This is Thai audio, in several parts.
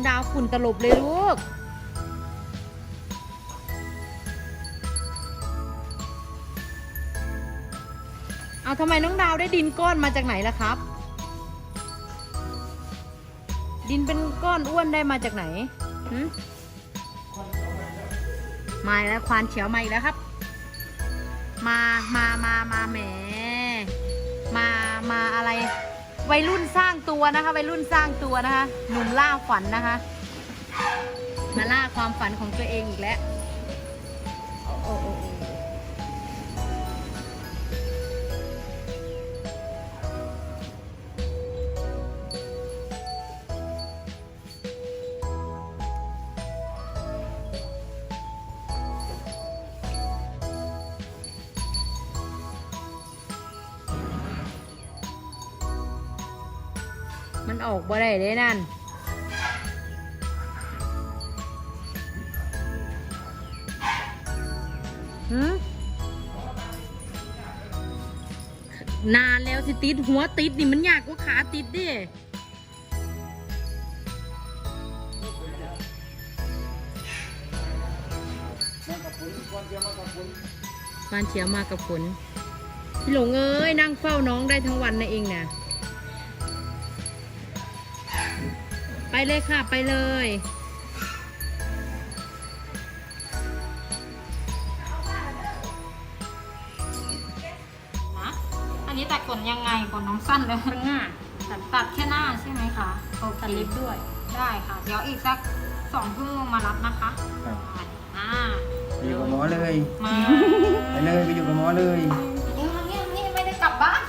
งดาวฝุ่นตลบเลยลูก เอาทำไมน้องดาวได้ดินก้อนมาจากไหนล่ะครับ ดินเป็นก้อนอ้วนได้มาจากไหนหมาแล้วควานเฉียวมาอีกแล้วครับ มา มา มา มาแหม วัยรุ่นสร้างตัวนะคะวัยรุ่นสร้างตัวนะคะหนุ่มล่าฝันนะคะ มาล่าความฝันของตัวเองอีกแล้วโอ้โอ้ มันออกบ่ได้เลยนั่นหืมนานแล้วสิติดหัวติดนี่มันยากกว่าขาติดดิบ้านเชียวมากับฝนพี่หลงเอ้ยนั่งเฝ้าน้องได้ทั้งวันนะเองนะไเลยค่ะไปเลย นะอันนี้ตัดขนยังไงขนน้องสั้นเลย ข้างหน้า ตัดตัดแค่หน้าใช่ไหมคะโอเคตัดเล็บด้วย ได้ค่ะ เดี๋ยวอีกสักสองชั่วโมงมารับนะคะครับอ่าไปอยู่กับหมอเลยมาไปเลยไปอยู่กับหมอเลยนี่ทางนี้ทางนี้ไม่ได้กลับบ้าน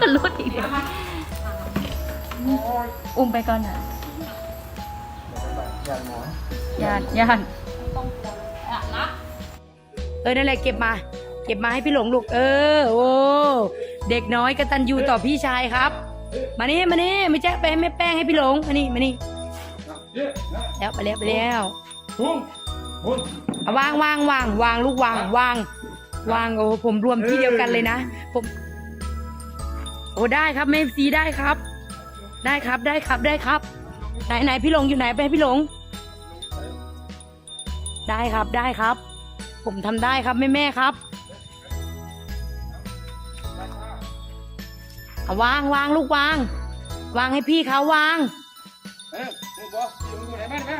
ก็ลดอีกเดี๋ยวมา อุ้มไปก่อนนะอยากหมอญาติญาติต้องกลัวอะนะเออนั่นแหละเก็บมา เก็บมาให้พี่หลงลูก เออ โอ้ เด็กน้อยกตันยูต่อพี่ชายครับ มานี่มานี่ไม่แจ๊ะไปให้แม่แป้งให้พี่หลง มานี่มานี่แล้วไปแล้วไปแล้วพุ่งพุ่งเอาวางวางวางวางลูกวางวางวางโอ้ผมรวมที่เดียวกันเลยนะ ผม โอ้ได้ครับเมฟซีได้ครับ ได้ครับได้ครับได้ครับ ไหนไหนพี่หลงอยู่ไหนไปพี่หลง ได้ครับได้ครับ ผมทำได้ครับแม่แม่ครับเอาวางวางลูกวาง วางให้พี่เขาวางเอ้ยมึงบอกอยู่มึงอยู่ไหนแม่แม่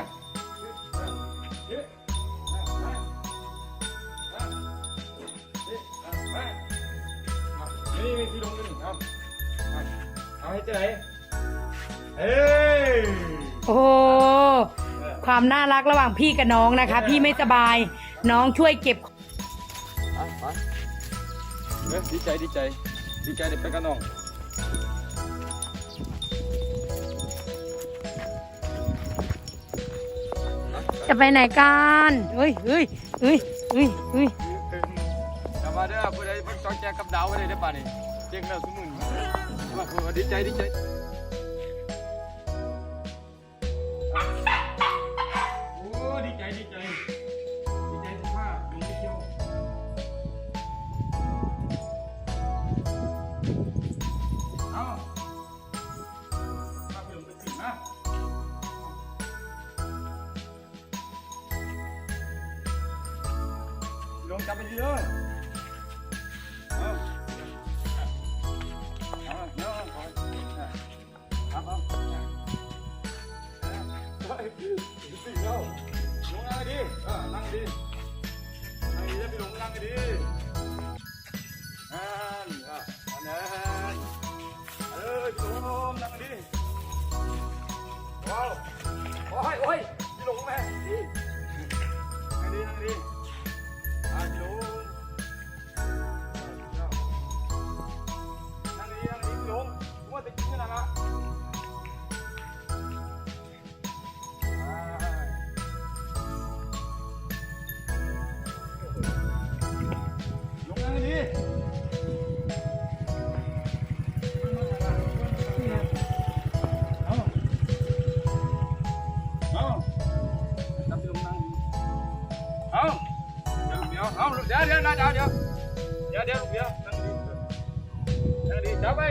นี่มีที่ลงกันเอาเอาให้เจ๊ เฮ้ยโอ้โหความน่ารักระหว่างพี่กับน้องนะคะ พี่ไม่สบาย น้องช่วยเก็บ ไปไปเฮ้ยดีใจดีใจดีใจเด็กไปกันน้องจะไปไหนกันเฮ้ยเฮ้ยเฮ้ยเฮ้ยเฮ้ยกลับมาเด้อผู้ใดเพิ่งจองแจกับดาวไว้ได้ได้ป่ะนี่เจ๊งแล้วสมุนว่าผู้ดีใจดีใจ โอ้ดีใจดีใจดีใจที่ว่าดูไปเที่ยวเอาถ้าเป็นไปถึงนะลงจับไปดีเลยเอาเอา เฮ้ยสิเอาลงนั่งดีอ่านั่งดีนั่งดีแล้วพี่ลงนั่งดี ไป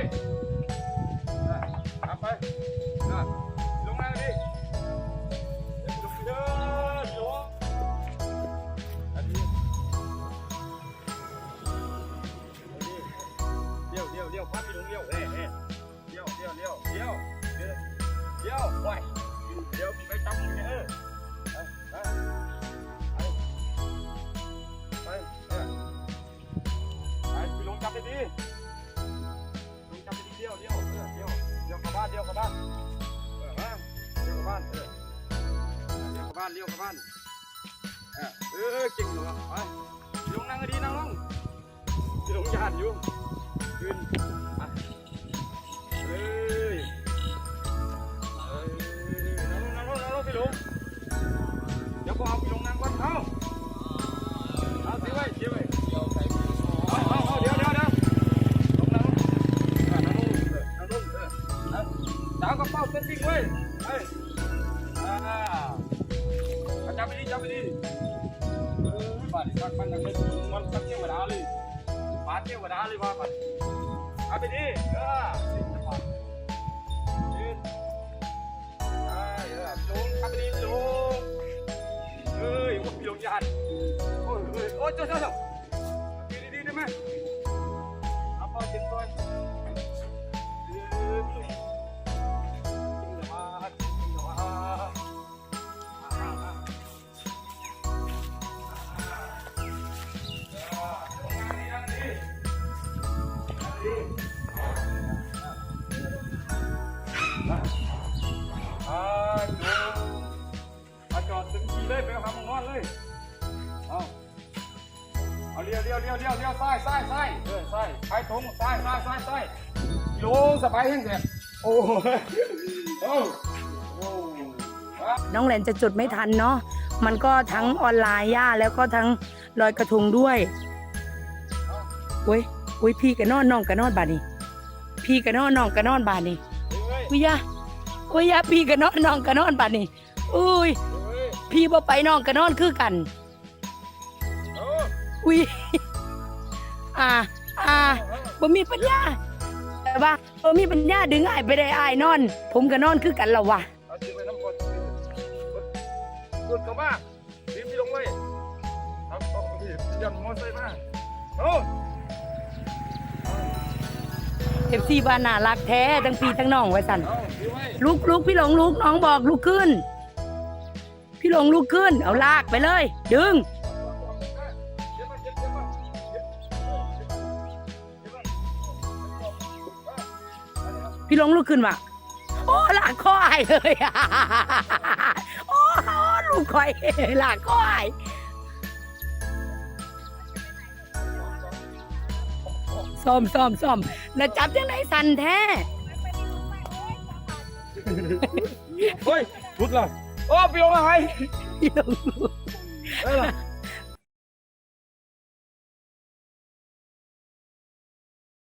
ไปลงนั่งดิเดี๋ยวพี่ลงเด้อพี่ลงอันนี้เลี้ยวเลี้ยวเลี้ยวพัดไปลงเลี้ยวเฮ้เฮ้เลี้ยวเลี้ยวเลี้ยวเลี้ยวเลี้ยวเลี้ยวไป เลี้ยวเข้าบ้านเออมาเลี้ยวเข้าบ้านเออเลี้ยวเข้าบ้านเลี้ยวเข้าบ้านเออเออเก่งหรอไปพี่ลงนั่งให้ดีนั่งลงลงยานอยู่ขึ้นอะเฮ้ยาเทวดาเลยว่ามันเอาไปดิเออสิบจังหวะยืนใช่เดี๋ยวนะพี่ลงทำไปดิพี่ลงเฮ้ยโอ้ยพี่ลงยันโอ้ยโอ้ยโอ้ยเจ้าเจ้า เลยเอาเอาเลี้ยวเลี้ยวเลี้ยวเลี้ยวเลี้ยวซ้ายซ้ายซ้ายเออซ้ายไปตรงซ้ายซ้ายซ้ายซ้ายโลสบายแห้งแท้โอ้โหโอ้โอ้อะน้องแหลนจะจดไม่ทันเนาะมันก็ทั้งออนไลน์ย่าแล้วก็ทั้งลอยกระทงด้วยโอ้ยโอ้ยพี่กับนอนน้องกับนอนบาดนี้ พี่กับนอนน้องกับนอนบาดนี้เฮ้ยอุ้ยยะอุ้ยยะพี่กับนอนน้องกับนอนบาดนี้อุ้ยเฮ้ย พี่บ่ไปน้องกับนอนคือกันเอออุ้ยอ่าอ่าบ่มีปัญญาแต่ว่าบ่มีปัญญาดึงอ้ายไปได้อ้ายนอน ผมก็นอนคือกันแล้ววะเอาจีไปน้ำกรดกดเข้ามารีบพี่ลงเลยเอาเอาพี่ยันมอไซค์มาโอ้เอฟซีบ้านน่ารักแท้ทั้งพี่ทั้งน้องไว้สั่นเอาดีไว้ ลุกลุกพี่หลงลุกน้องบอกลุกขึ้น พี่ลงลุกขึ้น เอาลากไปเลย ดึง พี่ลงลุกขึ้นว่ะ โอ้ลากคอไอยเลยโอ้ลูกคอยลากคอไอยซ่อมซ่อมซ่อมแล้วจับยังไงสั่นแท้ เฮ้ยพุดเลย โอ้พี่ลงอะไรพี่หลงเอ้ยล่ะ